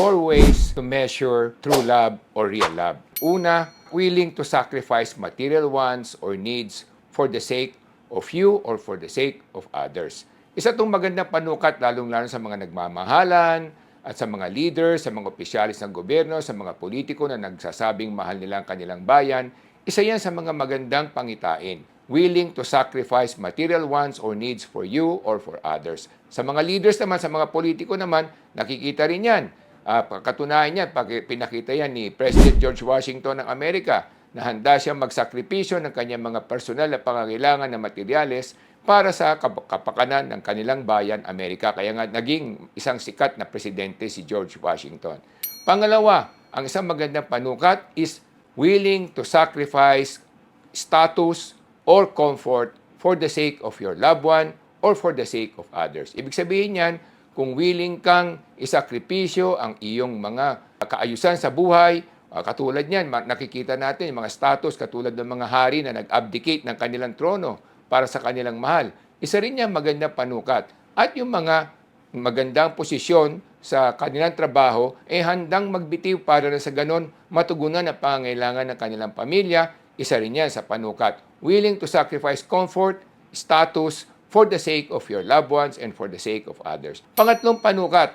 four ways to measure true love or real love. Una, willing to sacrifice material wants or needs for the sake of you or for the sake of others. Isa itong magandang panukat lalong-lalo sa mga nagmamahalan at sa mga leaders, sa mga opisyalis ng gobyerno, sa mga politiko na nagsasabing mahal nila ang kanilang bayan. Isa yan sa mga magandang pangitain willing to sacrifice material wants or needs for you or for others. Sa mga leaders naman, sa mga politiko naman, nakikita rin yan. Uh, katunayan yan, pag pinakita yan ni President George Washington ng Amerika na handa siyang magsakripisyo ng kanyang mga personal na pangangailangan na materyales para sa kap- kapakanan ng kanilang bayan, Amerika. Kaya nga naging isang sikat na presidente si George Washington. Pangalawa, ang isang magandang panukat is willing to sacrifice status or comfort for the sake of your loved one or for the sake of others. Ibig sabihin niyan, kung willing kang isakripisyo ang iyong mga kaayusan sa buhay, uh, katulad niyan, nakikita natin yung mga status katulad ng mga hari na nag-abdicate ng kanilang trono para sa kanilang mahal. Isa rin yan magandang panukat. At yung mga magandang posisyon sa kanilang trabaho, eh handang magbitiw para na sa ganon matugunan ang pangangailangan ng kanilang pamilya. Isa rin yan sa panukat. Willing to sacrifice comfort, status, for the sake of your loved ones and for the sake of others. Pangatlong panukat,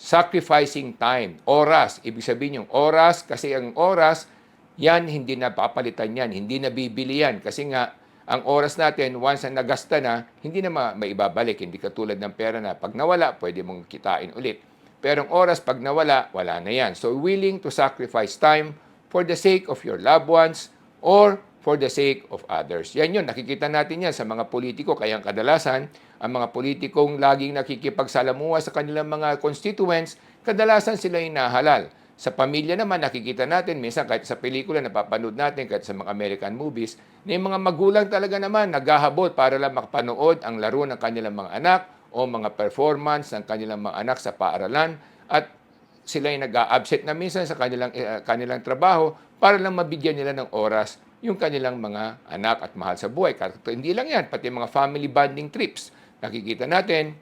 sacrificing time, oras. Ibig sabihin yung oras, kasi ang oras, yan hindi na papalitan yan, hindi na bibili yan. Kasi nga, ang oras natin, once na nagasta na, hindi na ma- maibabalik. Hindi katulad ng pera na pag nawala, pwede mong kitain ulit. Pero ang oras, pag nawala, wala na yan. So, willing to sacrifice time for the sake of your loved ones or for the sake of others. Yan yun, nakikita natin yan sa mga politiko. Kaya ang kadalasan, ang mga politikong laging nakikipagsalamuha sa kanilang mga constituents, kadalasan sila inahalal. Sa pamilya naman, nakikita natin, minsan kahit sa pelikula, napapanood natin, kahit sa mga American movies, na yung mga magulang talaga naman naghahabol para lang makapanood ang laro ng kanilang mga anak o mga performance ng kanilang mga anak sa paaralan at sila ay nag-absent na minsan sa kanilang, eh, kanilang trabaho para lang mabigyan nila ng oras yung kanilang mga anak at mahal sa buhay. Kahit hindi lang yan, pati mga family bonding trips. Nakikita natin,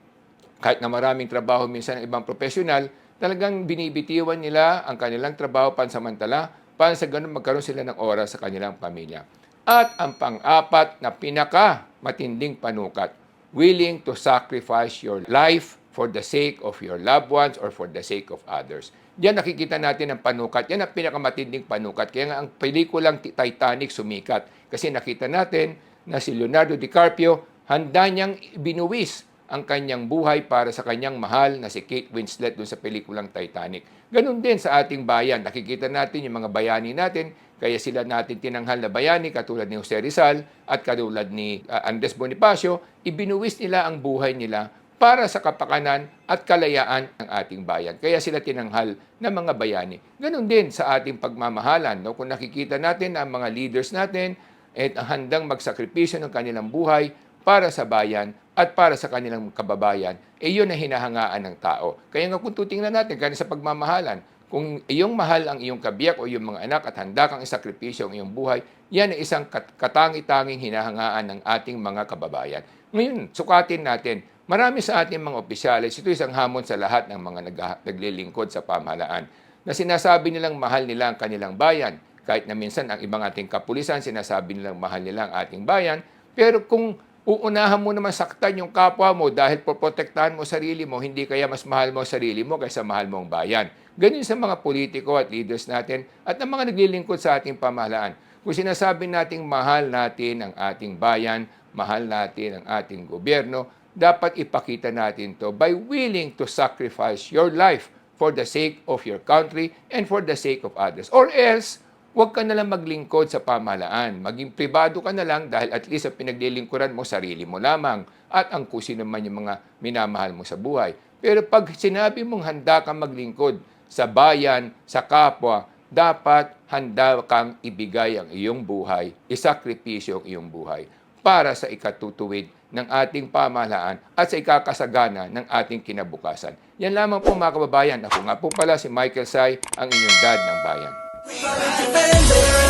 kahit na maraming trabaho minsan ng ibang profesional, talagang binibitiwan nila ang kanilang trabaho pansamantala para sa ganun magkaroon sila ng oras sa kanilang pamilya. At ang pang-apat na pinaka matinding panukat, willing to sacrifice your life for the sake of your loved ones or for the sake of others. Diyan nakikita natin ang panukat. Yan ang pinakamatinding panukat. Kaya nga ang pelikulang Titanic sumikat. Kasi nakita natin na si Leonardo DiCaprio handa niyang binuwis ang kanyang buhay para sa kanyang mahal na si Kate Winslet doon sa pelikulang Titanic. Ganon din sa ating bayan. Nakikita natin yung mga bayani natin, kaya sila natin tinanghal na bayani katulad ni Jose Rizal at katulad ni uh, Andres Bonifacio, ibinuwis nila ang buhay nila para sa kapakanan at kalayaan ng ating bayan. Kaya sila tinanghal na mga bayani. Ganon din sa ating pagmamahalan. No? Kung nakikita natin ang mga leaders natin, at handang magsakripisyo ng kanilang buhay para sa bayan at para sa kanilang kababayan, eh yun ang hinahangaan ng tao. Kaya nga kung tutingnan natin, kaya sa pagmamahalan, kung iyong mahal ang iyong kabiyak o iyong mga anak at handa kang isakripisyo ang iyong buhay, yan ay isang kat- katangi-tanging hinahangaan ng ating mga kababayan. Ngayon, sukatin natin, marami sa ating mga opisyalis, ito isang hamon sa lahat ng mga nag- naglilingkod sa pamahalaan, na sinasabi nilang mahal nila ang kanilang bayan, kahit na minsan ang ibang ating kapulisan, sinasabi nilang mahal nila ang ating bayan, pero kung uunahan mo naman saktan yung kapwa mo dahil poprotektahan mo sarili mo, hindi kaya mas mahal mo sarili mo kaysa mahal mo ang bayan. Ganun sa mga politiko at leaders natin at ang mga naglilingkod sa ating pamahalaan. Kung sinasabi nating mahal natin ang ating bayan, mahal natin ang ating gobyerno, dapat ipakita natin to by willing to sacrifice your life for the sake of your country and for the sake of others. Or else, huwag ka na lang maglingkod sa pamahalaan. Maging pribado ka na lang dahil at least ang pinaglilingkuran mo, sarili mo lamang at ang kusin naman yung mga minamahal mo sa buhay. Pero pag sinabi mong handa kang maglingkod sa bayan, sa kapwa, dapat handa kang ibigay ang iyong buhay, isakripisyo ang iyong buhay para sa ikatutuwid ng ating pamahalaan at sa ikakasagana ng ating kinabukasan. Yan lamang po mga kababayan. Ako nga po pala si Michael Sai, ang inyong dad ng bayan. Always remember,